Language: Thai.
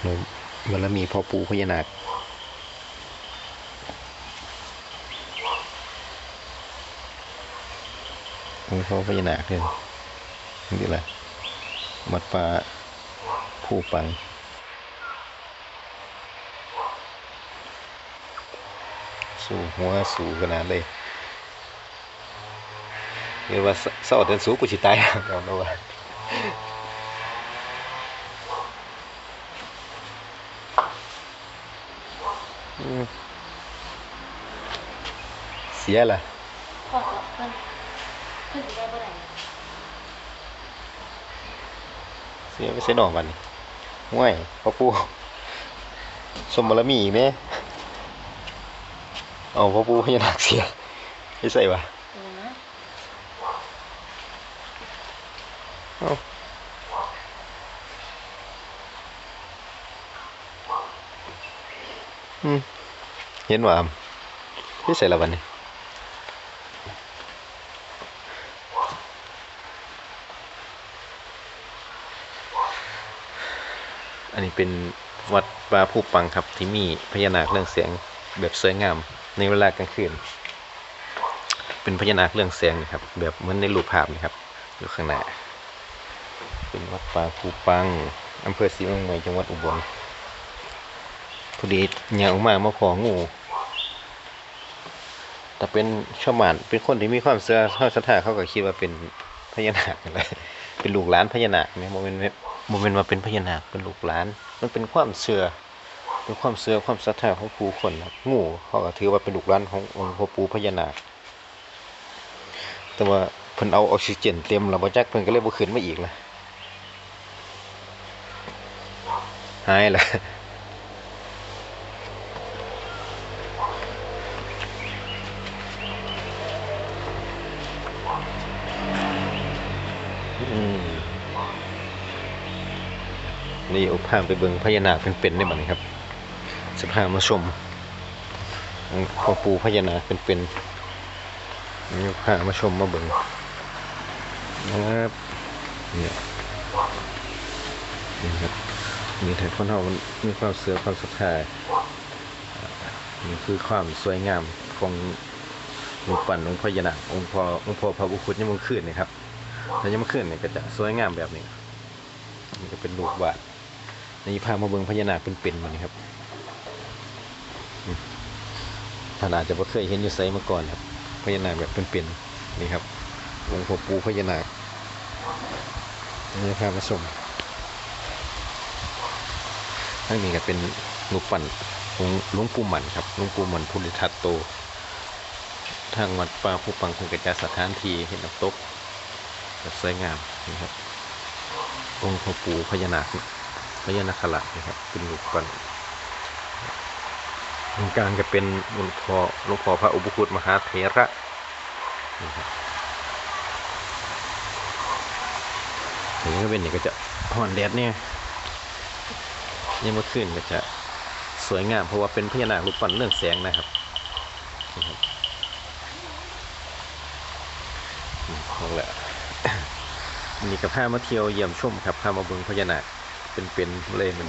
หนูบารมีพ่อปู่พญานาคองค์พ่อพญานาคเนี่ยนี่แหละมัดปลาผู้ปังสู่หัวสู่ขนาดเลยเรียกว่าเสเศร้าเดินสูงกูชิตายเอาเนาะว่าอืม เสียล่ะพ่อก็เพิ่นเพิ่นสิได้บ่ได้เสียไม่ใช่ดอกมันนี่ห่วยพ่อปู่สมบารมีอีกไหมเอาพ่อปู่พญานาคเสียไม่ใส่ปะเออนะเอาอืม เห็นว่าไม่ใส่ละวันนี้อันนี้เป็นวัดปลาผู้ปังครับที่มีพญานาคเรื่องเสียงแบบสวยงาม ในเวลากลางคืน เป็นพญานาคเรื่องแสงนะครับ แบบเหมือนในรูปภาพนะครับอยู่ข้างหน้าเป็นวัดป่าภูปังอำเภอศรีเมืองใหม่จังหวัดอุบล พอดียางออกมามาของูแต่เป็นชาวบ้านเป็นคนที่มีความเชื่อเขาศรัทธาเขาก็คิดว่าเป็นพญานาคนั่นแหละเป็นลูกหลานพญานาคเนี่ยโมเมนต์โมเมนต์ว่าเป็นพญานาคเป็นลูกหลาน มันเป็นความเชื่อเป็นความเชื่อความศรัทธาของผู้คนครับงูเขาก็ถือว่าเป็นลูกหลานขององค์พ่อปู่พญานาคแต่ว่าเพิ่นเอาออกซิเจนเต็มแล้วบ่จักเพิ่นก็เลยบ่ขึ้นมาอีกนะหายละ นี่เอาพาไปเบิ่งพญานาคเป็นๆได้บัดครับสิพามาชมองค์พ่อปูพญานาคเป็นๆนี่พามาชมมาเบิ่งนะครับเนี่ยนี่ครับมีแต่คนเรามันมีความเสือความศรัทธาอ่านี่คือความสวยงามของหลวงปั่นองค์พญานาคองค์พ่อองค์พ่อพระบุคุตยังมันขึ้นนะครับ ถ้ายังมันขึ้นเนี่ยก็จะสวยงามแบบนี้นี่ก็เป็นรูปวาดนี่พามาเบิงพญานาคเป็นๆมานี่ครับท่านอาจจะไม่เคยเห็นอยู่ไซมาก่อนครับพญานาคแบบเป็นๆนี่ครับองค์พ่อปูพญานาคนี่พามาชมทั้งนี้ก็เป็นรูปปั้นของหลวงปู่หมันครับหลวงปู่หมันพุทธิทัตโต ทางวัดป่าผู้ปังคงกระจายสถานที่เห็นน้ำตก แบบสวยงามนี่ครับ องค์พ่อปู่พญานาคพญานาคราชนะครับ เป็นรูปปั้นตรงกลางจะเป็นหลวงพ่อหลวงพ่อพระอุปคุตมหาเถระนี่ครับถึงก็เป็นนี่ก็จะห่อนแดดเนี่ยยังเมื่อคืนก็จะสวยงาม เพราะว่าเป็นพญานาครูปปั้นเรื่องแสงนะครับนี่ครับอืมนั่นแหละ นนี้ก็พามาเที่ยวเยี่ยมชมครับพามาเบิงพญานาคเป็นๆเลยมัน